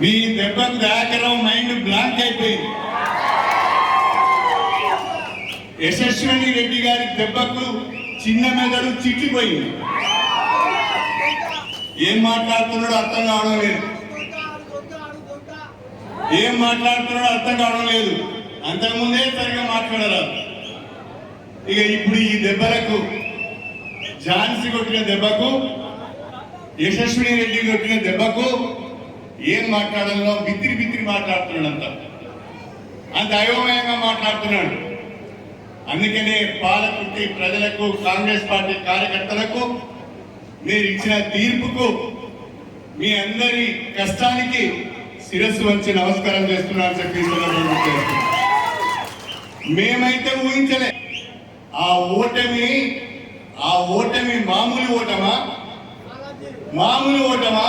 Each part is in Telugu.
మీ దెబ్బకు దాకరం మైండ్ బ్లాంక్ అయిపోయింది. యశస్విని రెడ్డి గారి దెబ్బకు చిన్న మెదడు చిట్లిపోయింది. ఏం మాట్లాడుతున్నాడో అర్థం కావడం లేదు. ఏం మాట్లాడుతున్నాడో అర్థం కావడం లేదు. అంతకుముందే సరిగా మాట్లాడరాదు ఇక ఇప్పుడు ఈ దెబ్బలకు ఝాన్సీ కొట్టిన దెబ్బకు యశస్విని రెడ్డి కొట్టిన దెబ్బకు ఏం మాట్లాడాలో బిత్తిరి బిత్తిరి మాట్లాడుతున్నాడంత. అంత అయోమయంగా మాట్లాడుతున్నాడు. అందుకనే పాలకుర్తి ప్రజలకు కాంగ్రెస్ పార్టీ కార్యకర్తలకు మీరు ఇచ్చిన తీర్పుకు మీ అందరి కష్టానికి శిరస్సు వంచి నమస్కారం చేస్తున్నారని చెప్పి మేమైతే ఊహించలే. ఆ ఓటమి ఆ ఓటమి మామూలు ఓటమా? మామూలు ఓటమా?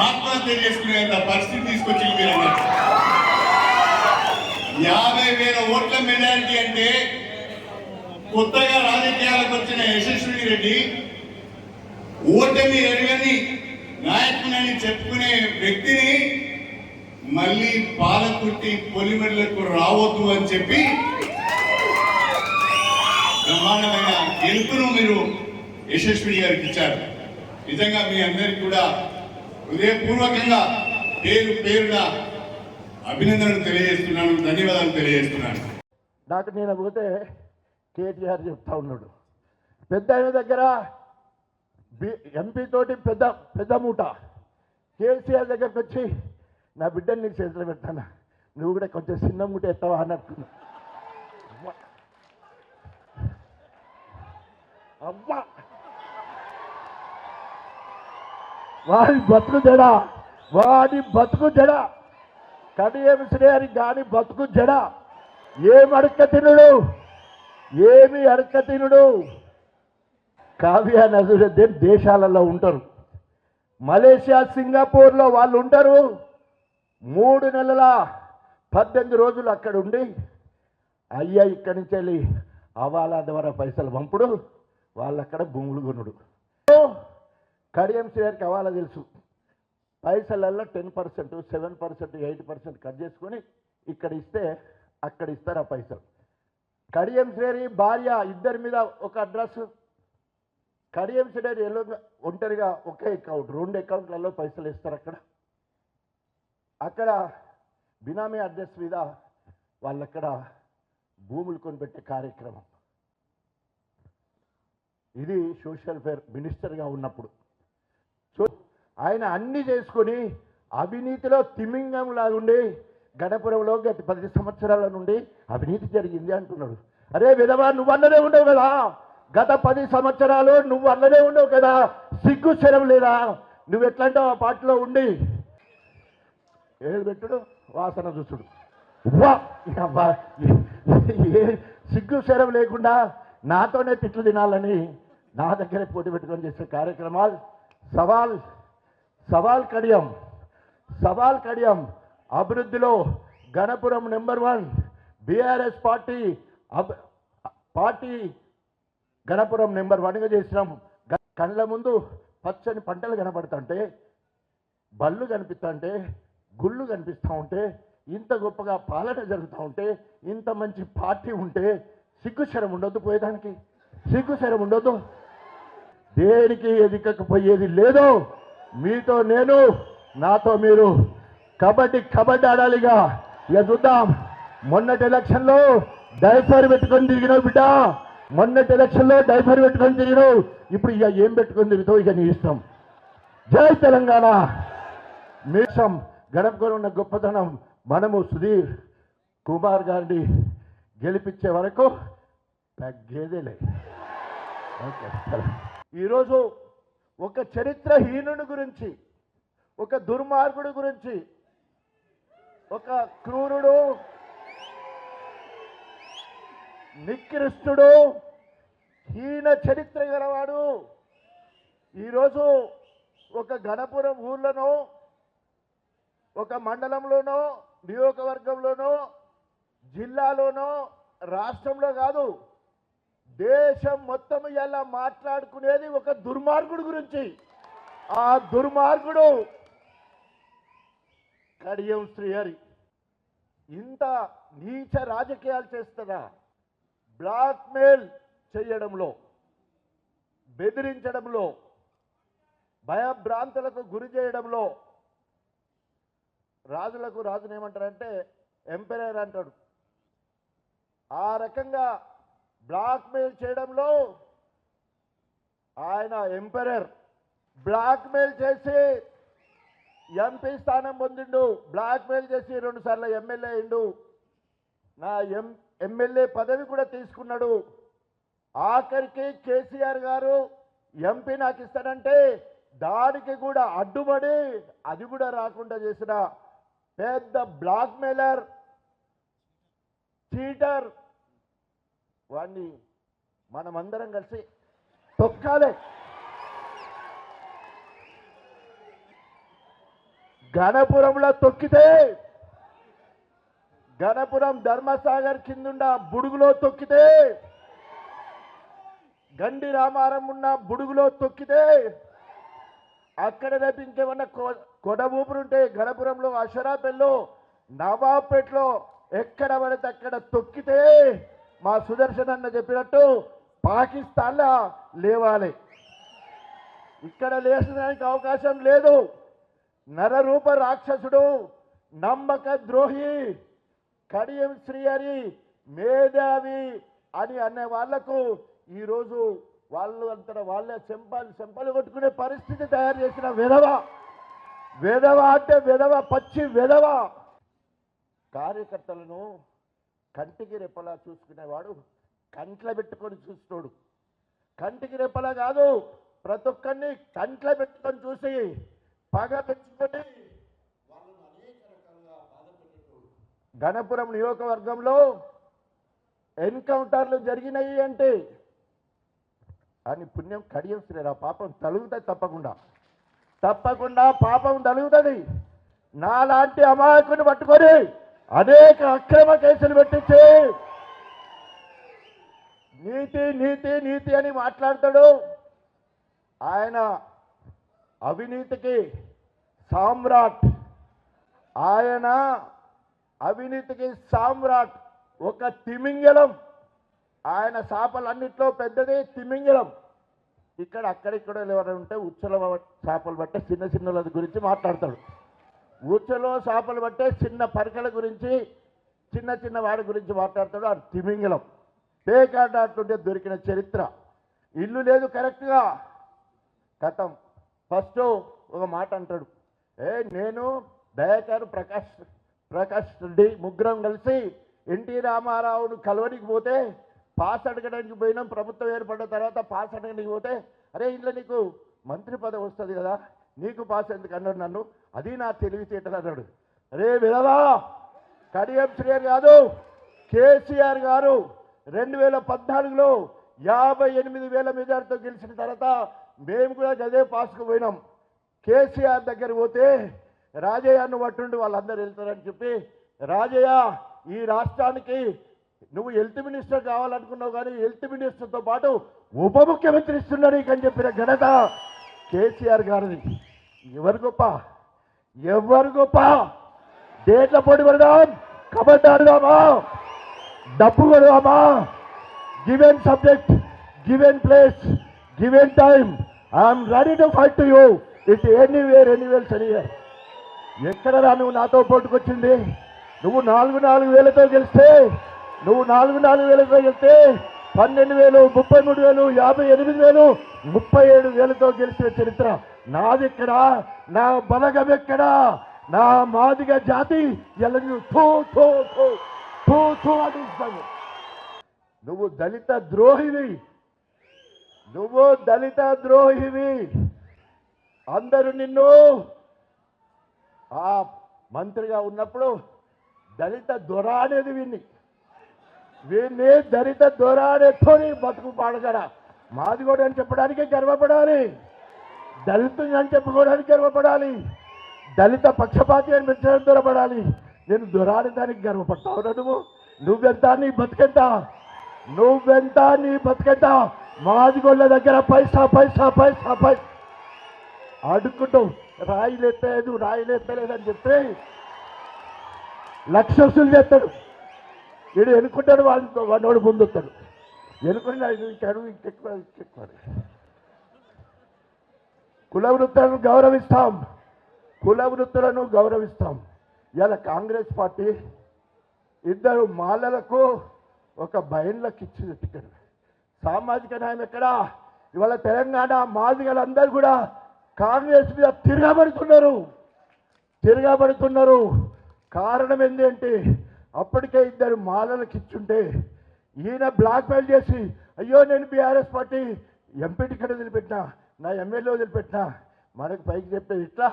ఆత్మహత్య చేసుకునేంత పరిస్థితి తీసుకొచ్చి యాభై వేల ఓట్ల మెజారిటీ అంటే కొత్తగా రాజకీయాలకు వచ్చిన యశస్విని రెడ్డి ఓటమి ఎరగని నాయకునని చెప్పుకునే వ్యక్తిని మళ్ళీ పాలకుట్టి పొలిమెడలకు రావద్దు అని చెప్పి బ్రహ్మాండమైన గెలుపును మీరు యశస్విని గారికి ఇచ్చారు. నిజంగా మీ అందరికి కూడా హృదయపూర్వకంగా పేరు పేరున అభినందనలు తెలియజేస్తున్నాను ధన్యవాదాలు తెలియజేస్తున్నాను. నాకు నేను పోతే కేటీఆర్ చెప్తా ఉన్నాడు. పెద్ద ఆయన దగ్గర ఎంపీ తోటి పెద్ద పెద్ద మూట. కేసీఆర్ దగ్గరకు వచ్చి నా బిడ్డని నీ చేతిలో పెడతాను? నువ్వు కూడా కొంచెం చిన్న మూట ఎత్తావా? అన్నట్టు అమ్మా. అమ్మా. వాడి బతుకు జడ వాడి బతుకు జడ. కడియం శ్రేయని గాని బతుకు జడ. ఏమి అడక్క తినుడు? ఏమి అడక్క తినుడు? కావ్య నజరుద్దీన్ దేశాలలో ఉంటారు? మలేషియా సింగపూర్లో వాళ్ళు ఉంటారు. మూడు నెలల పద్దెనిమిది రోజులు అక్కడ ఉండి అయ్యా ఇక్కడి నుంచి వెళ్ళి అవాలా ద్వారా పైసలు పంపుడు. వాళ్ళు అక్కడ భూములు కొనుడు. కడియం గారికి అవాలా తెలుసు. పైసలల్లో ten percent seven percent eight percent cut చేసుకొని ఇక్కడ ఇస్తే అక్కడ ఇస్తారు ఆ పైసలు. కడియం శ్రేణి భార్య ఇద్దరి మీద ఒక అడ్రస్. కడియం శ్రేణి ఎల్లో ఒంటరిగా ఒకే అకౌంట్ రెండు అకౌంట్లలో పైసలు ఇస్తారు అక్కడ. అక్కడ బినామీ అడ్రస్ మీద వాళ్ళక్కడ భూములు కొనిపెట్టే కార్యక్రమం. ఇది సోషల్ ఫేర్ మినిస్టర్గా ఉన్నప్పుడు. సో ఆయన అన్ని చేసుకొని అవినీతిలో తిమింగంలాగుండి గణపురంలో గత పది సంవత్సరాల నుండి అవినీతి జరిగింది అంటున్నాడు. అరే విధవా నువ్వు అన్నదే ఉండవు కదా. గత పది సంవత్సరాలు నువ్వు అన్నదే ఉండవు కదా. సిగ్గు శరం లేదా? నువ్వు ఎట్లాంటి ఆ పాటలో ఉండి. ఏడు పెట్టుడు వాసన చూసుడు. వా ఏ సిగ్గు శరం లేకుండా నాతోనే తిట్లు తినాలని నా దగ్గరే పోటీ పెట్టుకొని చేసే కార్యక్రమాలు సవాల్ సవాల్ కడియం సవాల్ కడియం. అభివృద్ధిలో Ganapuram number one BRS party అబ్ పార్టీ గణపురం నెంబర్ వన్గా చేసినాం. గ- కళ్ళ ముందు పచ్చని పంటలు కనపడుతుంటే బళ్ళు కనిపిస్తుంటే గుళ్ళు కనిపిస్తూ ఉంటే ఇంత గొప్పగా పాలన జరుగుతూ ఉంటే ఇంత మంచి పార్టీ ఉంటే సిగ్గుశరం ఉండొద్దు పోయేదానికి. సిగ్గుశరం ఉండొద్దు. దేనికి ఎదికకపోయేది లేదు మీతో నేను నాతో మీరు కబడ్డీ కబడ్డీ ఆడాలిగా. ఇక చూద్దాం. మొన్నటి ఎలక్షన్లో డైఫర్ పెట్టుకొని తిరిగినావు బిడ్డ. మొన్నటి ఎలక్షన్లో డైఫర్ పెట్టుకొని తిరిగినావు ఇప్పుడు ఇక ఏం పెట్టుకొని తిరుగుతావు? ఇక నీ ఇష్టం. జై తెలంగాణ. మీసం గడపకొని ఉన్న గొప్పతనం మనము సుధీర్ కుమార్ గారిని గెలిపించే వరకు తగ్గేదేలే. ఓకే ఈరోజు ఒక చరిత్రహీనుని గురించి ఒక దుర్మార్గుడు గురించి ఒక క్రూరుడు నికృష్టుడు హీన చరిత్ర గలవాడు ఈరోజు ఒక గణపురం ఊర్లోనో ఒక మండలంలోనో నియోజకవర్గంలోనో జిల్లాలోనో రాష్ట్రంలో కాదు దేశం మొత్తం ఇలా మాట్లాడుకునేది ఒక దుర్మార్గుడు గురించి. ఆ దుర్మార్గుడు కడియం శ్రీహరి. ఇంత నీచ రాజకీయాలు చేస్తారా బ్లాక్మెయిల్ చేయడంలో బెదిరించడంలో భయభ్రాంతులకు గురి చేయడంలో రాజులకు రాజునేమంటారంటే ఎంపైర్ ఎంపైరర్ అంటాడు. ఆ రకంగా బ్లాక్మెయిల్ చేయడంలో ఆయన ఎంపరర్. బ్లాక్మెయిల్ చేసి ఎంపీ స్థానం పొందిండు. బ్లాక్మెయిల్ చేసి రెండుసార్లు ఎమ్మెల్యే అయిండు. నా ఎం ఎమ్మెల్యే పదవి కూడా తీసుకున్నాడు. ఆఖరికి కేసీఆర్ గారు ఎంపీ నాకు ఇస్తాడంటే దానికి కూడా అడ్డుపడి అది కూడా రాకుండా చేసిన పెద్ద బ్లాక్మెయిలర్ చీటర్ వాడిని మనమందరం కలిసి తొక్కాలే. గణపురంలో తొక్కితే గణపురం ధర్మసాగర్ కిందుండ బుడుగులో తొక్కితే గండి రామారం ఉన్న బుడుగులో తొక్కితే అక్కడ రేపు ఇంకేమన్నా కొ- కొడ ఊపురుంటే గణపురంలో అషరాపేట్లో నవాబ్పేట్లో ఎక్కడ పడితే అక్కడ తొక్కితే మా సుదర్శన్ అన్న చెప్పినట్టు పాకిస్తాన్లో లేవాలి. ఇక్కడ లేచడానికి అవకాశం లేదు. నరరూప రాక్షసుడు నమ్మక ద్రోహి కడియం శ్రీహరి మేధావి అని అనే వాళ్ళకు ఈరోజు వాళ్ళు అంతటా వాళ్ళే చెంపాలు చెంపలు కొట్టుకునే పరిస్థితి తయారు చేసిన విధవ. విధవ అంటే విధవ పచ్చి విధవ. కార్యకర్తలను కంటికి రెప్పలా చూసుకునేవాడు కంట్ల పెట్టుకొని చూస్తాడు కంటికి రెప్పలా కాదు ప్రతి ఒక్కరిని కంట్ల పెట్టుకొని చూసి పగ పెంచుకొని గణపురం నియోజకవర్గంలో ఎన్కౌంటర్లు జరిగినాయి అంటే అని పుణ్యం కడియం శ్రీరా పాపం తలుగుతుంది తప్పకుండా. తప్పకుండా పాపం తలుగుతుంది. నాలాంటి అమాయకుని పట్టుకొని అనేక అక్రమ కేసులు పెట్టించి నీతి నీతి నీతి అని మాట్లాడతాడు. ఆయన అవినీతికి సామ్రాట్. ఆయన అవినీతికి సామ్రాట్. ఒక తిమింగలం. ఆయన చేపలన్నింటిలో పెద్దది తిమింగలం. ఇక్కడ అక్కడిక్కడ ఎవరైనా ఉంటే ఉచ్చల చేపలు పట్టే చిన్న చిన్నల గురించి మాట్లాడతాడు. ఉచ్చలో చేపలు పట్టే చిన్న పరికల గురించి చిన్న చిన్న వాడి గురించి మాట్లాడతాడు ఆ తిమింగలం. పేకాడాటుంటే దొరికిన చరిత్ర. ఇల్లు లేదు కరెక్ట్గా. కథం. ఫస్ట్ ఒక మాట అంటాడు. ఏ నేను దయాకర్ ప్రకాష్ ప్రకాష్ రెడ్డి ముగ్గురం కలిసి ఎన్టీ రామారావును కలవనికి పోతే పాస్ అడగడానికి పోయినాం ప్రభుత్వం ఏర్పడిన తర్వాత పాస్ అడగడానికి పోతే అరే ఇంట్లో నీకు మంత్రి పదవి వస్తుంది కదా నీకు పాస్ ఎందుకు అన్నాడు నన్ను? అది నా తెలివితేటలు అన్నాడు అరే విడదా కడియం శ్రీయర్ కాదు కేసీఆర్ గారు రెండు వేల పద్నాలుగులో యాభై ఎనిమిది వేల మెజార్టీతో గెలిచిన తర్వాత మేము కూడా గదే పాస్కు పోయినాం. కేసీఆర్ దగ్గర పోతే రాజయ్యను పట్టుండి వాళ్ళందరూ వెళ్తారని చెప్పి రాజయ్య ఈ రాష్ట్రానికి నువ్వు హెల్త్ మినిస్టర్ కావాలనుకున్నావు కానీ హెల్త్ మినిస్టర్తో పాటు ఉప ముఖ్యమంత్రి ఇస్తున్నాడు నీకని అని చెప్పిన ఘనత కేసీఆర్ గారిది. ఎవరు గొప్ప? ఎవరు గొప్ప? డేట్ల పోటీ పడదాం కబడ్డీ ఆడదామా? డబ్బు కొడదామా? Given subject given place given time I'm ready to fight to you it anywhere anywhere anywhere ఎక్కడరా నువ్వు నాతో పోటుకొచ్చింది? నువ్వు నాలుగు నాలుగు వేలతో గెలిస్తే నువ్వు నాలుగు నాలుగు వేలతో గెలిస్తే పన్నెండు వేలు ముప్పై మూడు వేలు యాభై ఎనిమిది వేలు ముప్పై ఏడు వేలతో గెలిచిన చరిత్ర నాదిక్కడా నా బలగం ఎక్కడా? నా మాదిగ జాతి ఎలా థూ థూ థూ థూ థూ నువ్వు దళిత ద్రోహివి. నువ్వు దళిత ద్రోహివి. అందరూ నిన్ను ఆ మంత్రిగా ఉన్నప్పుడు దళిత దొర అనేది విని వీణ్ణి దళిత దొర బతుకు పాడగడా మాది కూడా అని చెప్పడానికే గర్వపడాలి. దళితుని అని చెప్పుకోవడానికి గర్వపడాలి. దళిత పక్షపాతి అని పెంచడానికి దొరపడాలి నేను దొరాని దానికి గర్వపడతావు నువ్వు? నువ్వెంత నీ బతికెంత? నువ్వెంత నీ బతికెంత? మాదిగోళ్ళ దగ్గర పైసా పైసా పైసా పైసా అడుక్కుంటూ రాయిలెత్తలేదు రాయిలెత్తలేదని చెప్తే లక్ష వసూలు చేస్తాడు. వీడు ఎన్నుకుంటాడు వాళ్ళతో వాడు ముందు వస్తాడు ఐదు ఇంకెడు ఇంకెక్కువ ఇంకెక్కువ కుల వృత్తులను గౌరవిస్తాం. కుల వృత్తులను గౌరవిస్తాం. ఇలా కాంగ్రెస్ పార్టీ ఇద్దరు మాలలకు ఒక బయన్లకు ఇచ్చింది టికెట్. సామాజిక న్యాయం ఎక్కడ? ఇవాళ తెలంగాణ మాదిగలందరూ కూడా కాంగ్రెస్ మీద తిరగబడుతున్నారు. తిరగబడుతున్నారు. కారణం ఏంటంటే అప్పటికే ఇద్దరు మాలలకు ఇచ్చుంటే ఈయన బ్లాక్ మెయిల్ చేసి అయ్యో నేను బీఆర్ఎస్ పార్టీ ఎంపీ టికెట్ వదిలిపెట్టినా నా ఎమ్మెల్యే వదిలిపెట్టినా మనకు పైకి చెప్పేది ఇట్లా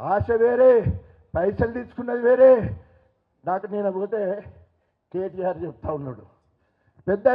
ఆశ వేరే పైసలు తీసుకున్నది వేరే. నాకు నేను పోతే కేటీఆర్ చెప్తా ఉన్నాడు. పెద్ద